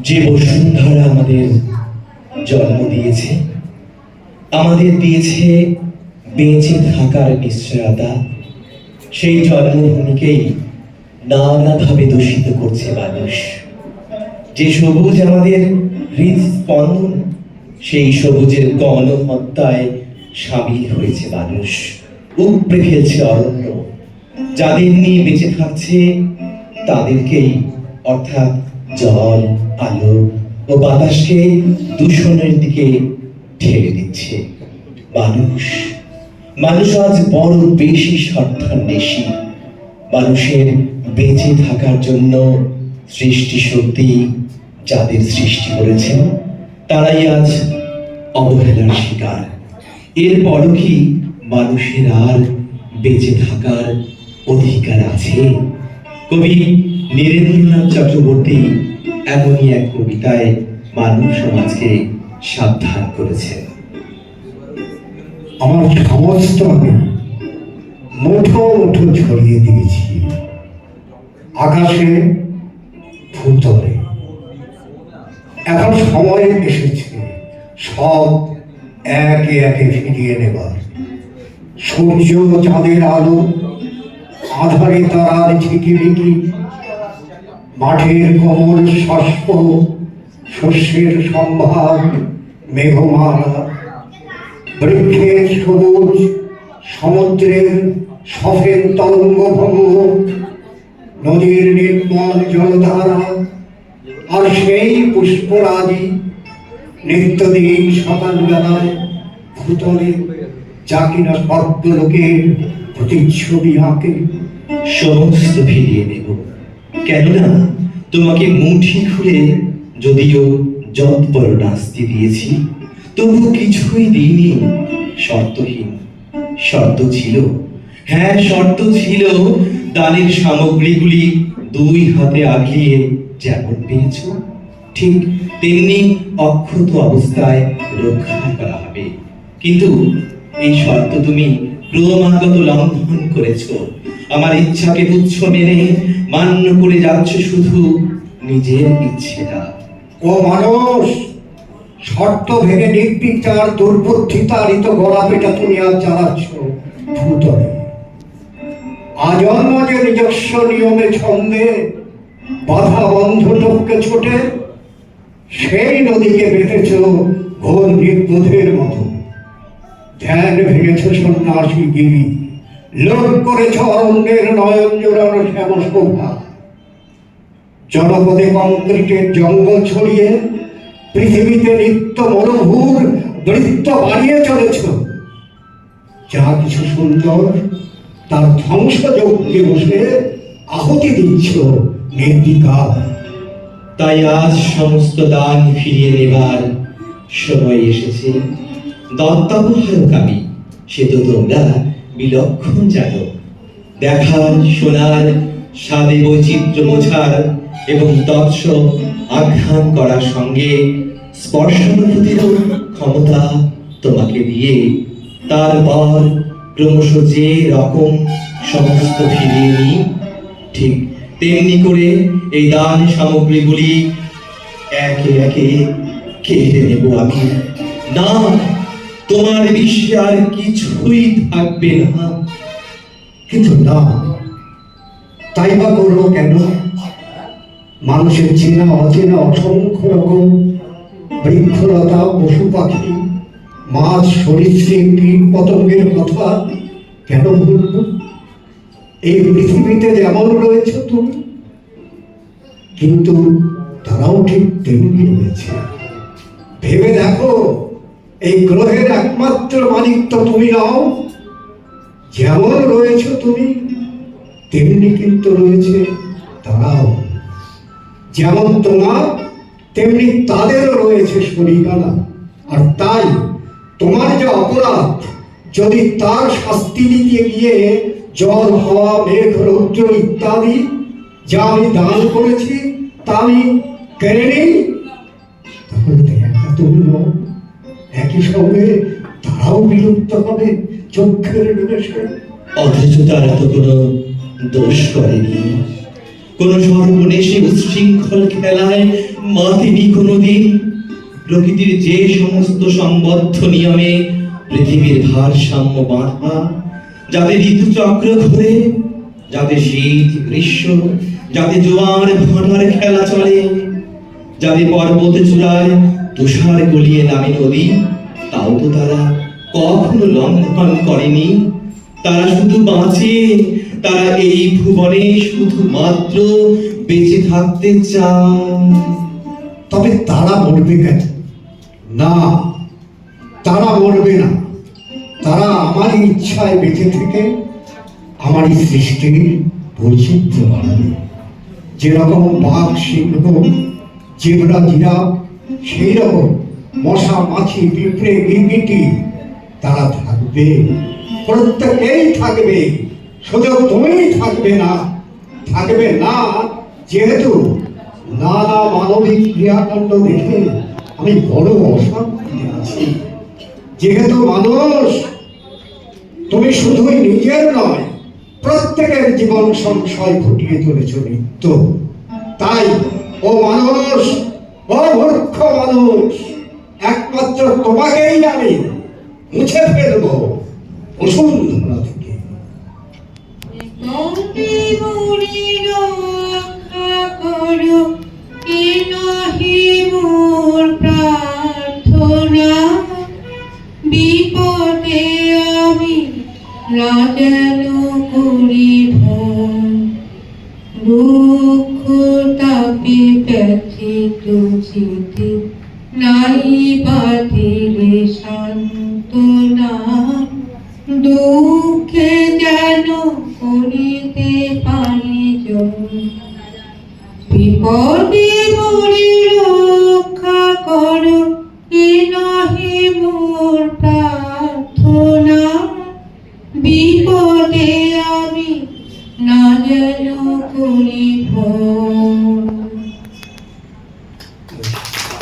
যে বসুন্ধরা আমাদের জন্ম দিয়েছে, আমাদের দিয়েছে বেঁচে থাকার নিশ্চয়তা। সেই জন্মভূমিকেই নানাভাবে দূষিত করছে মানুষ। যে সবুজ আমাদের হৃদস্পন্দন, সেই সবুজের গণহত্যায় সামিল হয়েছে মানুষ। উপড়ে ফেলছে অরণ্য। যাদের নিয়ে বেঁচে থাকছে, তাদেরকেই অর্থাৎ জল, আলো ও বাতাসকে দূষণের দিকে ঠেলে দিচ্ছে। মানুষ মানুষ আজ বড় বেশি স্বার্থান্বেষী। মানুষের বেঁচে থাকার জন্য সৃষ্টি শক্তি যাদের সৃষ্টি করেছেন, তারাই আজ অবহেলার শিকার। এরপরও কি মানুষের আর বেঁচে থাকার অধিকার আছে। কবি নীরেন্দ্রনাথ চক্রবর্তী এমনই এক কবিতায় মানব সমাজকে সাবধান করেছেন। আমার সমস্ত আমি মুঠো মুঠো ছড়িয়ে দিয়েছি। আকাশে ভূতলে। এখন সময় এসেছে। সব একে একে ফিরিয়ে নেবার। সূর্য চাঁদের আলো আধারে তারার ঝিকিমিকি মাঠের কোমল শস্য শস্যের সম্ভার মেঘমালা। বৃক্ষের সবুজ, সমুদ্রের সফেদ তরঙ্গ ভঙ্গ নদীর নির্মল জলধারা। আর সেই পুষ্পরাজি নিত্যদিন সকালবেলায় ভূতলে যা কিনা স্বর্গলোকের প্রতিচ্ছবি আঁকে, সমস্ত ফিরিয়ে দেব কেননা, তোমাকে মুঠি খুলে যদিও যৎপর নাস্তি দিয়েছি, তবু কিছুই দিইনি। শর্তহীন, শর্ত ছিল। হ্যাঁ শর্ত ছিল, দানের সামগ্রীগুলি দুই হাতে আগলিয়ে যেমন পেয়েছ, ঠিক তেমনি অক্ষত অবস্থায় রক্ষা করা হবে। কিন্তু এই শর্ত তুমি ক্রমাগত লঙ্ঘন করেছ। আমার ইচ্ছাকে তুচ্ছ মেনে মান্য করে যাচ্ছ শুধু নিজের ইচ্ছেটা। ও মানুষ, শর্ত ভেঙে নির্বিচার দুর্বুদ্ধিতারিত গলা পেটা তুমি চালাচ্ছ ভূতলে। আজন্ম যে নিজস্ব নিয়মে ছন্দে বাধা বন্ধ ছোটে, সেই নদীকে বেঁধেছ ঘোর নির্বোধের মতো। ধ্যান ভেঙেছ সন্ন্যাসী গিরি লোক করেছ অরণ্যের নয়ন জোড়ানো শ্যাম জনপদে কংক্রিটের জঙ্গল ছড়িয়ে পৃথিবীতে নিত্য মনোভূর বৃত্ত বাড়িয়ে চলেছ। যা কিছু সুন্দর, তার ধ্বংসযজ্ঞে বসে আহুতি দিচ্ছ নির্বিকার তাই আজ সমস্ত দান ফিরিয়ে নেবার সময় এসেছে। দত্তাবহারক আমি সে তো তোমরা বিলক্ষণ জানো। দেখার, শোনার স্বাদে বৈচিত্র্য বোঝার এবং তৎস আঘ্রাণ করার সঙ্গে স্পর্শানুভূতিরও ক্ষমতা তোমাকে দিয়ে তারপর ক্রমশ যে রকম সমস্ত ফিরিয়ে নিই ঠিক তেমনি করে এই দান সামগ্রীগুলি একে একে কেড়ে নেব আমি। না তোমার বিশ্বে আর কিছুই থাকবে না। কিন্তু না, তাই বা করব কেন? মানুষের চেনা, অচেনা, অসংখ্য রকম বৃক্ষলতা, পশু পাখি, মাছ সরীসৃপ কীট পতঙ্গের কথা কেন বলব? এই পৃথিবীতে যেমন রয়েছে তুমি, কিন্তু তারাও ঠিক তেমনি রয়েছে। ভেবে এই গ্রহের একমাত্র মালিক তো তুমি নাও। যেমন রয়েছে তুমি, তেমনি কিন্তু রয়েছে তারাও। যেমন তোমার, তেমনি তাদেরও রয়েছে শরীরানা আর তাই তোমার যে অপরাধ, যদি তার শাস্তি দিতে গিয়ে জল হওয়া, মেঘ, রৌদ্র ইত্যাদি যা আমি দান করেছি, তা আমি কেড়ে নেই? তাহলে তুমি নও। একই সঙ্গে তারাও বিলুপ্ত হবে, চক্ষের নিমেষে। অথচ তারা তো কোনো দোষ করেনি। কোন সর্বনেশে উচ্ছৃঙ্খল খেলায় মাতিনি কোনোদিন? প্রকৃতির যে সমস্ত সংবদ্ধ নিয়মে পৃথিবীর ভারসাম্য বাঁধা, যাতে ঋতুচক্র ঘুরে যাতে শীত, গ্রীষ্ম, যাতে জোয়ার ভাটার খেলা চলে, যাতে পর্বত চূড়ায় তুষার গলিয়ে নামে নদী তাও তো তারা কখনো লঙ্ঘন করেনি। তারা শুধু বাঁচে, তারা এই ভুবনে শুধুমাত্র বেঁচে থাকতে চায় তবে তারা মরবে কেন? না, তারা মরবে না। তারা আমার ইচ্ছায় বেঁচে থেকে আমারই সৃষ্টির বৈচিত্র্য বাড়াবে। যেরকম বাঘ, সিংহ, জেবরা, জিরাফ সেই রকম মশা, মাছি, পিঁপড়ে গিরগিটি তারা থাকবে। প্রত্যেকেই থাকবে। শুধু তুমিই থাকবে না। থাকবে না। যেহেতু নানা মানবিক ক্রিয়াকাণ্ড দেখে আমি বড় অশান্তিতে আছি। যেহেতু মানুষ, তুমি শুধুই নিজের নয়, প্রত্যেকের জীবন সংশয় ঘটিয়ে চলেছ নিত্য। তাই, ও মানুষ মূর্খ মানুষ একমাত্র তোমাকেই আমি মুছে ফেলব। বসুন্ধরা থেকে বিপদে আমি নাই করিতে পানি বিপদে মরে রক্ষা কর, এ নহে মোর প্রার্থনা। বিপদে আমি না যেন করি ভয়।